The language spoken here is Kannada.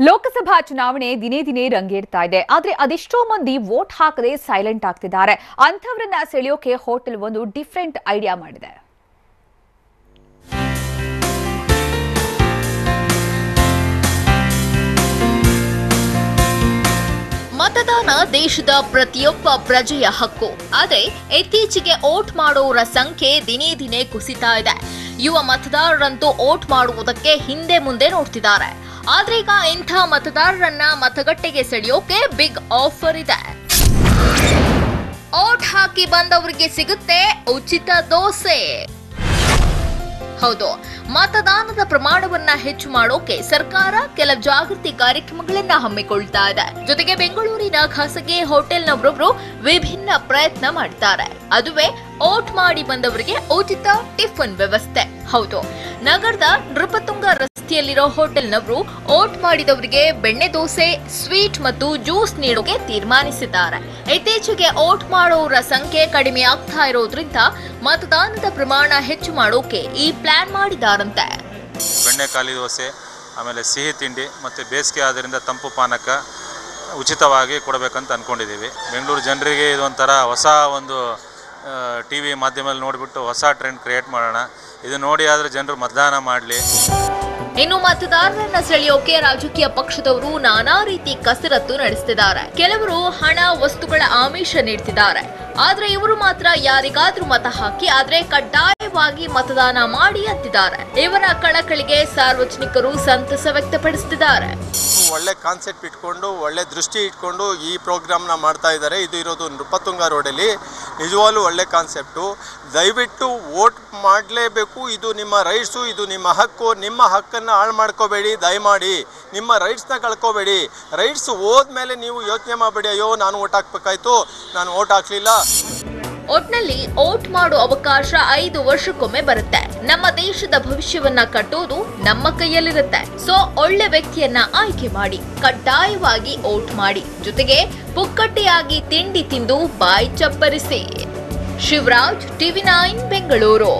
ಲೋಕಸಭಾ ಚುನಾವಣೆ ದಿನೇ ದಿನೇ ರಂಗೇರ್ತಾ ಇದೆ. ಆದ್ರೆ ಅದೆಷ್ಟೋ ಮಂದಿ ವೋಟ್ ಹಾಕದೆ ಸೈಲೆಂಟ್ ಆಗ್ತಿದ್ದಾರೆ. ಅಂಥವ್ರನ್ನ ಸೆಳೆಯೋಕೆ ಹೋಟೆಲ್ ಒಂದು ಡಿಫ್ರೆಂಟ್ ಐಡಿಯಾ ಮಾಡಿದೆ. ಮತದಾನ ದೇಶದ ಪ್ರತಿಯೊಬ್ಬ ಪ್ರಜೆಯ ಹಕ್ಕು. ಆದರೆ ಇತ್ತೀಚೆಗೆ ಓಟ್ ಮಾಡೋರ ಸಂಖ್ಯೆ ದಿನೇ ದಿನೇ ಕುಸಿತಾ ಇದೆ. ಯುವ ಮತದಾರರಂತೂ ಓಟ್ ಮಾಡುವುದಕ್ಕೆ ಹಿಂದೆ ಮುಂದೆ ನೋಡ್ತಿದ್ದಾರೆ. ಆದ್ರೆ ಈಗ ಇಂಥ ಮತದಾರರನ್ನ ಮತಗಟ್ಟೆಗೆ ಸೆಳೆಯೋಕೆ ಬಿಗ್ ಆಫರ್ ಇದೆ. ಓಟ್ ಹಾಕಿ ಬಂದವರಿಗೆ ಸಿಗುತ್ತೆ ಉಚಿತ ದೋಸೆ. ಹೌದು, ಮತದಾನದ ಪ್ರಮಾಣವನ್ನ ಹೆಚ್ಚು ಮಾಡೋಕೆ ಸರ್ಕಾರ ಕೆಲ ಜಾಗೃತಿ ಕಾರ್ಯಕ್ರಮಗಳನ್ನ ಹಮ್ಮಿಕೊಳ್ತಾ ಇದೆ. ಜೊತೆಗೆ ಬೆಂಗಳೂರಿನ ಖಾಸಗಿ ಹೋಟೆಲ್ನವರೊಬ್ರು ವಿಭಿನ್ನ ಪ್ರಯತ್ನ ಮಾಡ್ತಾರೆ. ಅದುವೇ ಓಟ್ ಮಾಡಿ ಬಂದವರಿಗೆ ಉಚಿತ ಟಿಫನ್ ವ್ಯವಸ್ಥೆ. ಹೌದು, ನಗರದ ನೃಪತುಂಗ ರಸ್ತೆಯಲ್ಲಿರೋ ಹೋಟೆಲ್ನವರು ಓಟ್ ಮಾಡಿದವರಿಗೆ ಬೆಣ್ಣೆ ದೋಸೆ, ಸ್ವೀಟ್ ಮತ್ತು ಜ್ಯೂಸ್ ನೀಡೋಕೆ ತೀರ್ಮಾನಿಸಿದ್ದಾರೆ. ಇತ್ತೀಚೆಗೆ ಓಟ್ ಮಾಡೋರ ಸಂಖ್ಯೆ ಕಡಿಮೆ ಆಗ್ತಾ ಇರೋದ್ರಿಂದ ಮತದಾನದ ಪ್ರಮಾಣ ಹೆಚ್ಚು ಮಾಡೋಕೆ ಈ ಪ್ಲಾನ್ ಮಾಡಿದಾರಂತೆ. ಬೆಣ್ಣೆಕಾಲಿ ದೋಸೆ, ಆಮೇಲೆ ಸಿಹಿ ತಿಂಡಿ ಮತ್ತು ಬೇಸಿಗೆ ಆದ್ದರಿಂದ ತಂಪು ಪಾನಕ ಉಚಿತವಾಗಿ ಕೊಡಬೇಕಂತ ಅಂದ್ಕೊಂಡಿದ್ದೀವಿ ಬೆಂಗಳೂರು ಜನರಿಗೆ ಇದೊಂಥರ ಹೊಸ ಒಂದು ಟಿ ವಿ ಮಾಧ್ಯಮದಲ್ಲಿ ನೋಡಿಬಿಟ್ಟು ಹೊಸ ಟ್ರೆಂಡ್ ಕ್ರಿಯೇಟ್ ಮಾಡೋಣ. ಇದು ನೋಡಿ ಆದರೆ ಜನರು ಮತದಾನ ಮಾಡಲಿ. ಇನ್ನು ಮತದಾರರನ್ನ ಸೆಳೆಯೋಕೆ ರಾಜಕೀಯ ಪಕ್ಷದವರು ನಾನಾ ರೀತಿ ಕಸರತ್ತು ನಡೆಸುತ್ತಿದ್ದಾರೆ ಕೆಲವರು ಹಣ, ವಸ್ತುಗಳ ಆಮಿಷ ನೀಡ್ತಿದ್ದಾರೆ. ಆದ್ರೆ ಇವರು ಮಾತ್ರ ಯಾರಿಗಾದ್ರೂ ಮತ ಹಾಕಿ, ಆದ್ರೆ ಕಡ್ಡಾಯವಾಗಿ ಮತದಾನ ಮಾಡಿ ಅಂತಿದ್ದಾರೆ ಇವರ ಕಳಕಳಿಗೆ ಸಾರ್ವಜನಿಕರು ಸಂತಸ ವ್ಯಕ್ತಪಡಿಸುತ್ತಿದ್ದಾರೆ ಒಳ್ಳೆ ಕಾನ್ಸೆಪ್ಟ್ ಇಟ್ಕೊಂಡು, ಒಳ್ಳೆ ದೃಷ್ಟಿ ಇಟ್ಕೊಂಡು ಈ ಪ್ರೋಗ್ರಾಮ್ನ ಮಾಡ್ತಾ ಇದ್ದಾರೆ. ಇದು ಇರೋದು ನೃಪತುಂಗ ರೋಡಲ್ಲಿ ನಿಜವಾಗ್ಲೂ ಒಳ್ಳೆ ಕಾನ್ಸೆಪ್ಟು ದಯವಿಟ್ಟು ವೋಟ್ ಮಾಡಲೇಬೇಕು. ಇದು ನಿಮ್ಮ ರೈಟ್ಸು ಇದು ನಿಮ್ಮ ಹಕ್ಕು. ನಿಮ್ಮ ಹಕ್ಕನ್ನು ಹಾಳು ಮಾಡ್ಕೋಬೇಡಿ. ದಯಮಾಡಿ. ನಿಮ್ಮ ರೈಟ್ಸ್ನ ಕಳ್ಕೋಬೇಡಿ. ರೈಟ್ಸ್ ಹೋದ್ಮೇಲೆ ನೀವು ಯೋಚನೆ ಮಾಡಬೇಡಿ. ಅಯ್ಯೋ, ನಾನು ಓಟ್ ಹಾಕ್ಬೇಕಾಯ್ತು. ನಾನು ಓಟ್ ಹಾಕ್ಲಿಲ್ಲ. ಒಟ್ನಲ್ಲಿ ಓಟ್ ಮಾಡೋ ಅವಕಾಶ ಐದು ವರ್ಷಕ್ಕೊಮ್ಮೆ ಬರುತ್ತೆ. ನಮ್ಮ ದೇಶದ ಭವಿಷ್ಯವನ್ನ ಕಟ್ಟೋದು ನಮ್ಮ ಕೈಯಲ್ಲಿರುತ್ತೆ. ಸೊ ಒಳ್ಳೆ ವ್ಯಕ್ತಿಯನ್ನ ಆಯ್ಕೆ ಮಾಡಿ, ಕಡ್ಡಾಯವಾಗಿ ಓಟ್ ಮಾಡಿ. ಜೊತೆಗೆ ಪುಕ್ಕಟ್ಟೆಯಾಗಿ ತಿಂಡಿ ತಿಂದು ಬಾಯಿ ಚಪ್ಪರಿಸಿ. Shivraj TV nine Bengaluru.